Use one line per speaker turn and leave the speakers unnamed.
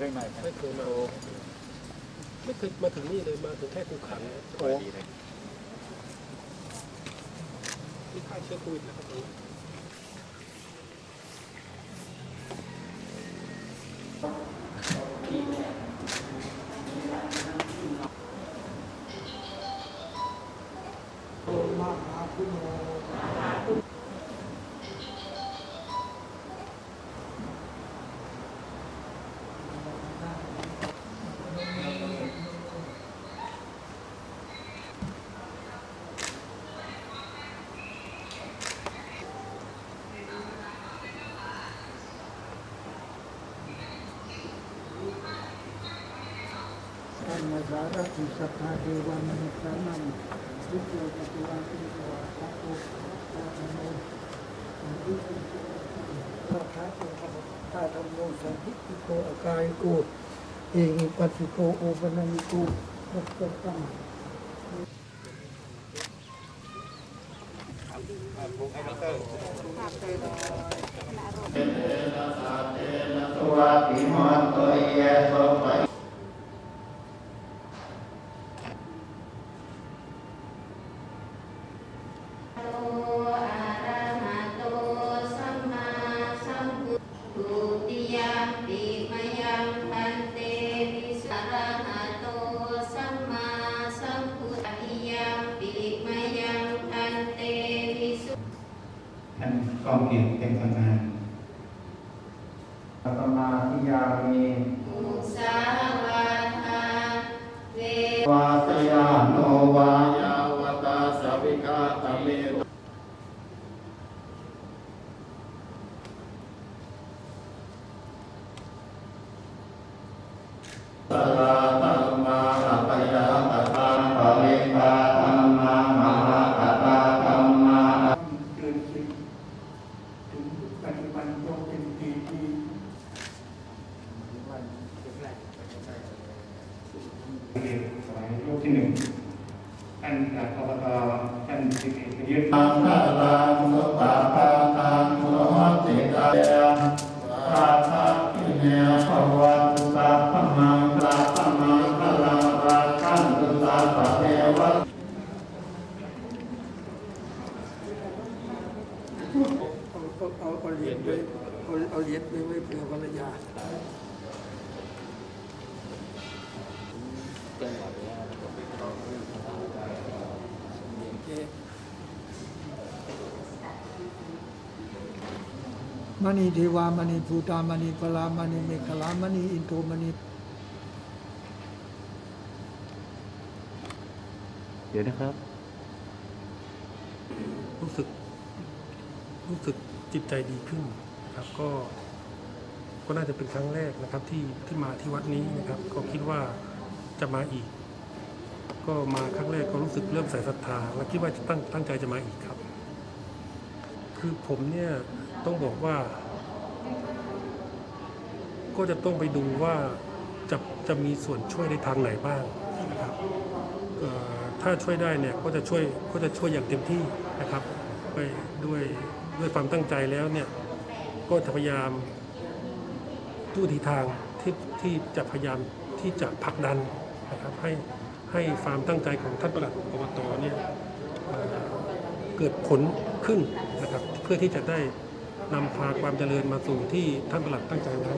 เคยมา
ไม่เคยมาไม่เคยมาถึงนี่เลยมาถึงแค่ภูขัน
โอ้
ที่ฆ่าเชื้อโควิดนะครับตรงนี้
ธรรมสารติสัพพะเทวามนุษย์สานังวิโยปฏิวาติโยสัพพุตาธรรม โมสันติสัพพะเทวะตาธรรมโมสันติโกอากายโกเอหิปัสสิโกโอปนัยโกวัตตัง
ตัวปิมอนตัวเยโสไป
โตอะระหะโตสัมมาสัมพุทธุติยามปิมยังพันเตวิสระหะโตสัมมาสัมพุทธิยามปิมยังพันเตวิสุ
ท่านกองเกียรติเป็นทำงานอัตมาทิยามี
มุสาวาทาเว
วาสยาโนวายาวตาสวิกาตเมรุสลาตัมมาอัปยาตตังปริปาตัมมามหาตตาตัมมา
เกินสิบถึงปัจจุบันก็เป็นปี ที่
หนึ่งท่านจากอบตท่านสิบเอกประยุทธ์
ภวันสัพะมังสัพะมังพลังรักขันตุสัพพเทวะ
เอาเอาเอาเหรียญไปเอาเอาเหรียญไปไว้เผื่อภรรยา มณีเทวามณีภูตามณีปลามณีเมขลามณีอินโทมณี
เดี๋ยวนะครับ
รู้สึก รู้สึกจิตใจดีขึ้นนะครับก็ก็น่าจะเป็นครั้งแรกนะครับ ที่ที่มาที่วัดนี้นะครับ ก็คิดว่าจะมาอีก ก็มาครั้งแรกก็รู้สึกเริ่มใส่ศรัทธาและคิดว่าจะตั้งตั้งใจจะมาอีกครับ คือผมเนี่ยต้องบอกว่า ก็จะต้องไปดูว่าจะจะมีส่วนช่วยในทางไหนบ้างนะครับถ้าช่วยได้เนี่ยก็จะช่วยก็จะช่วยอย่างเต็มที่นะครับ ไปด้วยด้วยความตั้งใจแล้วเนี่ยก็จะพยายามทุกวิถีทางที่ที่จะพยายามที่จะผลักดันนะครับให้ให้ความตั้งใจของท่านประหลัดอบตเนี่ยเกิดผลขึ้น เพื่อที่จะได้นำพาความเจริญมาสู่ที่ท่านประหลัดตั้งใจไว้